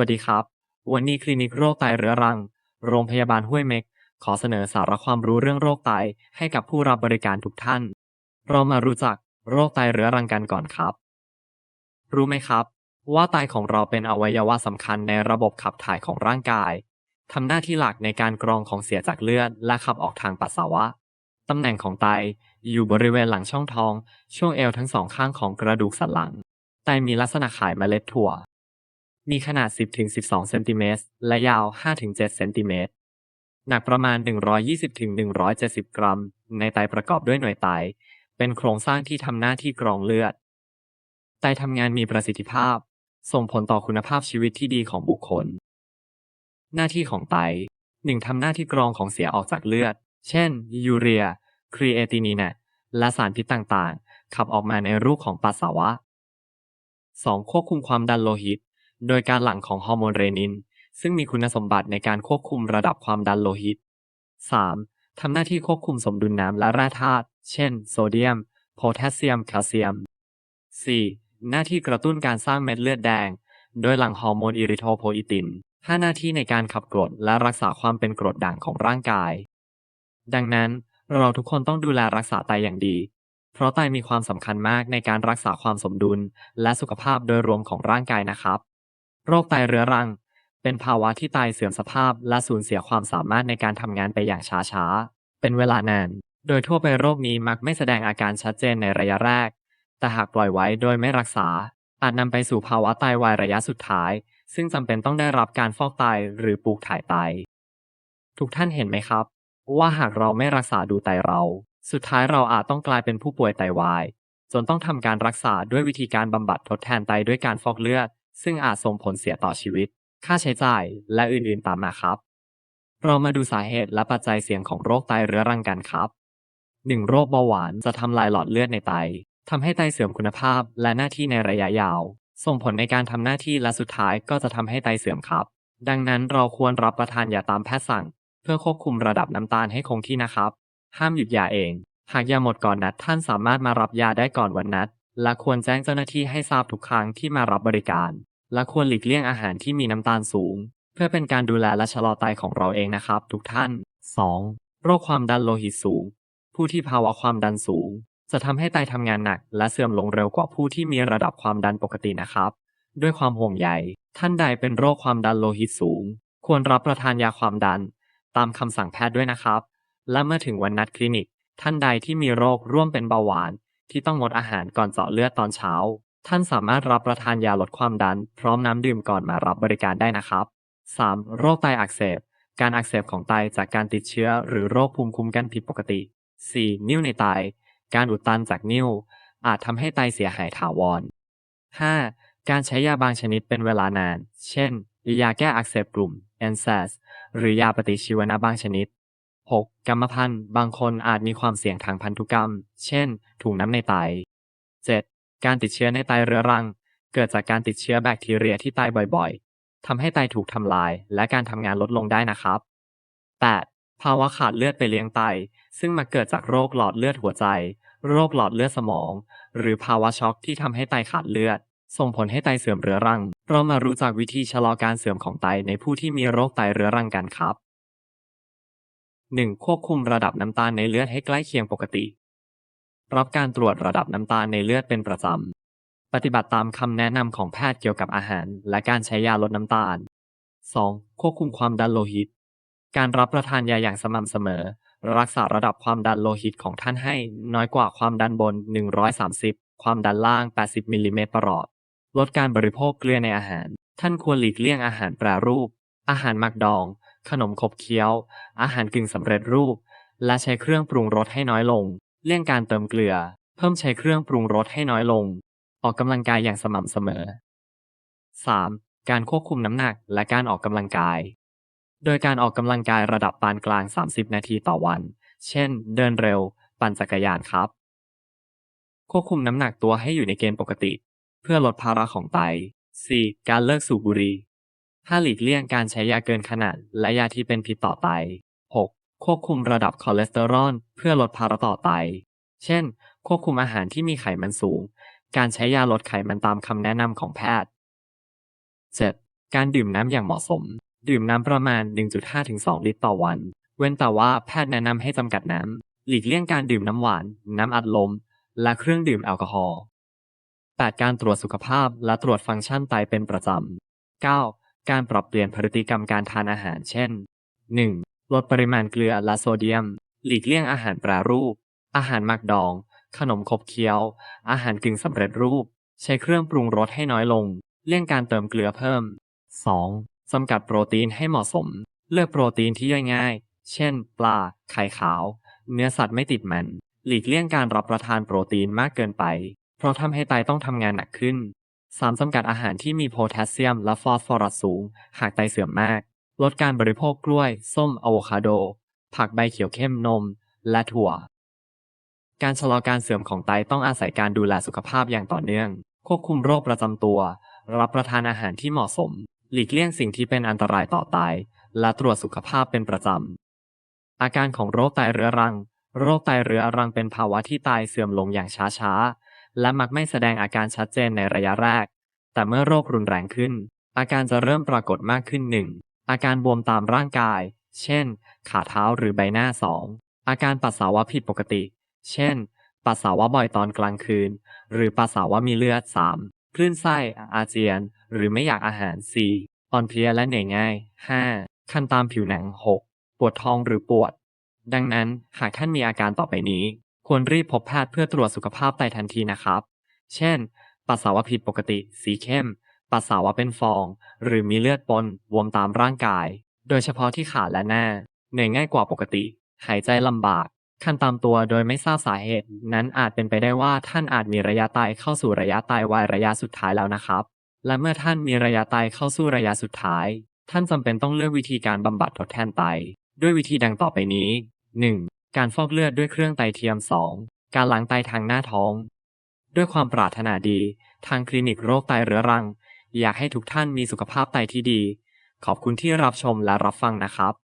วัสดีครับ วันนี้คลินิกโรคไตเรื้อรัง โรงพยาบาลห้วยเม็ก ขอเสนอสาระความรู้เรื่องโรคไตให้กับผู้รับบริการทุกท่าน เรามารู้จักโรคไตเรื้อรังกันก่อนครับ รู้ไหมครับ ว่าไตของเราเป็นอวัยวะสำคัญในระบบขับถ่ายของร่างกายทำหน้าที่หลักในการกรองของเสียจากเลือด และขับออกทางปัสสาวะตำแหน่งของไตอยู่บริเวณหลังช่องท้อง ช่วงเอวทั้งสองข้างของกระดูกสันหลัง ไตมีลักษณะคล้ายเมล็ดถั่ว มีขนาด 10-12 เซนติเมตร และยาว 5-7 เซนติเมตร หนักประมาณ 120-170 กรัม ในไตประกอบด้วยหน่วยไต เป็นโครงสร้างที่ทำหน้าที่กรองเลือด ไตทำงานมีประสิทธิภาพ ส่งผลต่อคุณภาพชีวิตที่ดีของบุคคล หน้าที่ของไต 1. ทำหน้าที่กรองของเสียออกจากเลือด เช่น ยูเรีย ครีเอตินีนและสารพิษต่างๆ ขับออกมาในรูปของปัสสาวะ 2. ควบคุมความดันโลหิต โดยการหลั่งของฮอร์โมนเรนิน ซึ่งมีคุณสมบัติในการควบคุมระดับความดันโลหิต 3. ทำหน้าที่ควบคุมสมดุลน้ำและแร่ธาตุ เช่น โซเดียม โพแทสเซียม แคลเซียม 4. หน้าที่กระตุ้นการสร้างเม็ดเลือดแดง โดยหลั่งฮอร์โมนอิริโทโพอิติน 5 หน้าที่ในการขับกรดและรักษาความเป็นกรดด่างของร่างกาย ดังนั้นเราทุกคนต้องดูแลรักษาไตอย่างดี เพราะไตมีความสำคัญมากในการรักษาความสมดุลและสุขภาพโดยรวมของร่างกายนะครับ โรคไตเรื้อรัง เป็นภาวะที่ไตเสื่อมสภาพและสูญเสียความสามารถในการทำงานไปอย่างช้าๆ เป็นเวลานาน โดยทั่วไปโรคนี้มักไม่แสดงอาการชัดเจนในระยะแรก แต่หากปล่อยไว้โดยไม่รักษา อาจนำไปสู่ภาวะไตวายระยะสุดท้าย ซึ่งจำเป็นต้องได้รับการฟอกไตหรือปลูกถ่ายไต ทุกท่านเห็นไหมครับ ว่าหากเราไม่รักษาดูไตเรา สุดท้ายเราอาจต้องกลายเป็นผู้ป่วยไตวายจนต้องทำการรักษาด้วยวิธีการบำบัดทดแทนไตด้วยการฟอกเลือด ซึ่งอาจส่งผลเสียต่อชีวิต ค่าใช้จ่าย และอื่นๆตามมาครับ เรามาดูสาเหตุและปัจจัยเสี่ยงของโรคไตเรื้อรังกันครับ 1. โรคเบาหวานจะทำลายหลอดเลือดในไตทำให้ไตเสื่อมคุณภาพและหน้าที่ในระยะยาว ส่งผลในการทำหน้าที่และสุดท้ายก็จะทำให้ไตเสื่อมครับ ดังนั้นเราควรรับประทานยาตามแพทย์สั่ง เพื่อควบคุมระดับน้ำตาลให้คงที่นะครับ ห้ามหยุดยาเอง หากยาหมดก่อนนัดท่านสามารถมารับยาได้ก่อนวันนัด และควรแจ้งเจ้าหน้าที่ให้ทราบทุกครั้งที่มารับบริการ และควรหลีกเลี่ยงอาหารที่มีน้ำตาลสูง เพื่อเป็นการดูแลและชะลอไตของเราเองนะครับ ทุกท่าน 2. โรคความดันโลหิตสูง ผู้ที่ภาวะความดันสูง จะทำให้ไตทำงานหนัก และเสื่อมลงเร็วกว่าผู้ที่มีระดับความดันปกตินะครับ ด้วยความห่วงใยท่านใดเป็นโรคความดันโลหิตสูง ควรรับประทานยาความดัน ตามคำสั่งแพทย์ด้วยนะครับ และเมื่อถึงวันนัดคลินิก ท่านใดที่มีโรคร่วมเป็นเบาหวาน ที่ต้องงดอาหารก่อนเจาะเลือดตอนเช้า ท่านสามารถรับประทานยาลดความดัน พร้อมน้ำดื่มก่อนมารับบริการได้นะครับ 3. โรคไตอักเสบ การอักเสบของไตจากการติดเชื้อ หรือโรคภูมิคุ้มกันผิดปกติ 4. นิ่วในไต การอุดตันจากนิ่ว อาจทำให้ไตเสียหายถาวร 5. การใช้ยาบางชนิดเป็นเวลานาน เช่น ยาแก้อักเสบกลุ่ม NSAIDs หรือยาปฏิชีวนะบางชนิด 6. กรรมพันธุ์บางคนอาจมีความเสี่ยงทางพันธุกรรม เช่น ถุงน้ำในไต 7. การติดเชื้อในไตเรื้อรัง เกิดจากการติดเชื้อแบคทีเรียที่ไตบ่อยๆ ทำให้ไตถูกทำลาย และการทำงานลดลงได้นะครับ 8. ภาวะขาดเลือดไปเลี้ยงไต ซึ่งมาเกิดจากโรคหลอดเลือดหัวใจ โรคหลอดเลือดสมอง หรือภาวะช็อกที่ทำให้ไตขาดเลือด ส่งผลให้ไตเสื่อมเรื้อรัง เรามารู้จักวิธีชะลอการเสื่อมของไตในผู้ที่มีโรคไตเรื้อรังกันครับ 1. ควบคุมระดับน้ำตาลในเลือดให้ใกล้เคียงปกติ รับการตรวจระดับน้ำตาลในเลือดเป็นประจำ ปฏิบัติตามคำแนะนำของแพทย์เกี่ยวกับอาหาร และการใช้ยาลดน้ำตาล 2. ควบคุมความดันโลหิต การรับประทานยาอย่างสม่ำเสมอ รักษาระดับความดันโลหิตของท่านให้น้อยกว่าความดันบน 130 ความดันล่าง 80 มิลลิเมตรประหลอด ลดการบริโภคเกลือในอาหาร ท่านควรหลีกเลี่ยงอาหารแปรรูป อาหารหมักดอง ขนมขบเคี้ยว อาหารกึ่งสำเร็จรูป และใช้เครื่องปรุงรสให้น้อยลง เลี่ยงการเติมเกลือ เพิ่มใช้เครื่องปรุงรสให้น้อยลง ออกกำลังกายอย่างสม่ำเสมอ 3. การควบคุมน้ำหนักและการออกกำลังกาย โดยการออกกำลังกายระดับปานกลาง 30 นาทีต่อวัน เช่น เดินเร็ว ปั่นจักรยานครับ ควบคุมน้ำหนักตัวให้อยู่ในเกณฑ์ปกติ เพื่อลดภาระของไต 4. การเลิกสูบบุหรี่ 5. หลีกเลี่ยงการใช้ยาเกินขนาด และยาที่เป็นพิษต่อไต 6. ควบคุมระดับคอเลสเตอรอลเพื่อลดภาระต่อไตเช่น ควบคุมอาหารที่มีไขมันสูง การใช้ยาลดไขมันตามคำแนะนำของแพทย์ 7. การดื่มน้ำอย่างเหมาะสม ดื่มน้ำประมาณ 1.5ถึง2ลิตรต่อวัน เว้นแต่ว่าแพทย์แนะนำให้จำกัดน้ำ หลีกเลี่ยงการดื่มน้ำหวาน น้ำอัดลม และเครื่องดื่มแอลกอฮอล์ 8. การตรวจสุขภาพและตรวจฟังก์ชันไตเป็นประจำ 9. การปรับเปลี่ยนพฤติกรรมการทานอาหารเช่น 1. ลดปริมาณเกลือและโซเดียม หลีกเลี่ยงอาหารแปรรูป อาหารหมักดอง ขนมขบเคี้ยว อาหารกึ่งสำเร็จรูป ใช้เครื่องปรุงรสให้น้อยลง เลี่ยงการเติมเกลือเพิ่ม 2. จำกัดโปรตีนให้เหมาะสม เลือกโปรตีนที่ย่อยง่าย เช่น ปลา ไข่ขาว เนื้อสัตว์ไม่ติดมัน หลีกเลี่ยงการรับประทานโปรตีนมากเกินไป เพราะทำให้ไตต้องทำงานหนักขึ้น 3. จำกัดอาหารที่มีโพแทสเซียมและฟอสฟอรัสสูง หากไตเสื่อมมาก ลดการบริโภคกล้วย ส้มอะโวคาโด ผักใบเขียวเข้มนม และถั่ว การชะลอการเสื่อมของไตต้องอาศัยการดูแลสุขภาพอย่างต่อเนื่อง ควบคุมโรคประจำตัว รับประทานอาหารที่เหมาะสม หลีกเลี่ยงสิ่งที่เป็นอันตรายต่อไต และตรวจสุขภาพเป็นประจำ อาการของโรคไตเรื้อรัง โรคไตเรื้อรังเป็นภาวะที่ไตเสื่อมลงอย่างช้าๆ และมักไม่แสดงอาการชัดเจนในระยะแรก แต่เมื่อโรครุนแรงขึ้น อาการจะเริ่มปรากฏมากขึ้น 1. อาการบวมตามร่างกาย เช่น ขาเท้าหรือใบหน้า 2. อาการปัสสาวะผิดปกติ เช่น ปัสสาวะบ่อยตอนกลางคืน หรือปัสสาวะมีเลือด 3. คลื่นไส้ อาเจียน หรือไม่อยากอาหาร 4. อ่อนเพลียและเหนื่อยง่าย 5. คันตามผิวหนัง 6. ปวดท้องหรือปวด ดังนั้นหากท่านมีอาการต่อไปนี้ ควรรีบพบแพทย์เพื่อตรวจสุขภาพไตทันทีนะครับ เช่น ปัสสาวะผิดปกติ สีเข้ม ปัสสาวะเป็นฟอง หรือมีเลือดปนบวมตามร่างกาย โดยเฉพาะที่ขาและหน้า เหนื่อยง่ายกว่าปกติ หายใจลำบาก คันตามตัวโดยไม่ทราบสาเหตุ นั้นอาจเป็นไปได้ว่าท่านอาจมีระยะไตเข้าสู่ระยะไตวายระยะสุดท้ายแล้วนะครับ และเมื่อท่านมีระยะไตเข้าสู่ระยะสุดท้าย ท่านจำเป็นต้องเลือกวิธีการบำบัดทดแทนไตด้วยวิธีดังต่อไปนี้ 1. การฟอกเลือดด้วยเครื่องไตเทียม 2. การล้างไตทางหน้าท้อง ด้วยความปรารถนาดี ทางคลินิกโรคไตเรื้อรัง อยากให้ทุกท่านมีสุขภาพไตที่ดี ขอบคุณที่รับชมและรับฟังนะครับ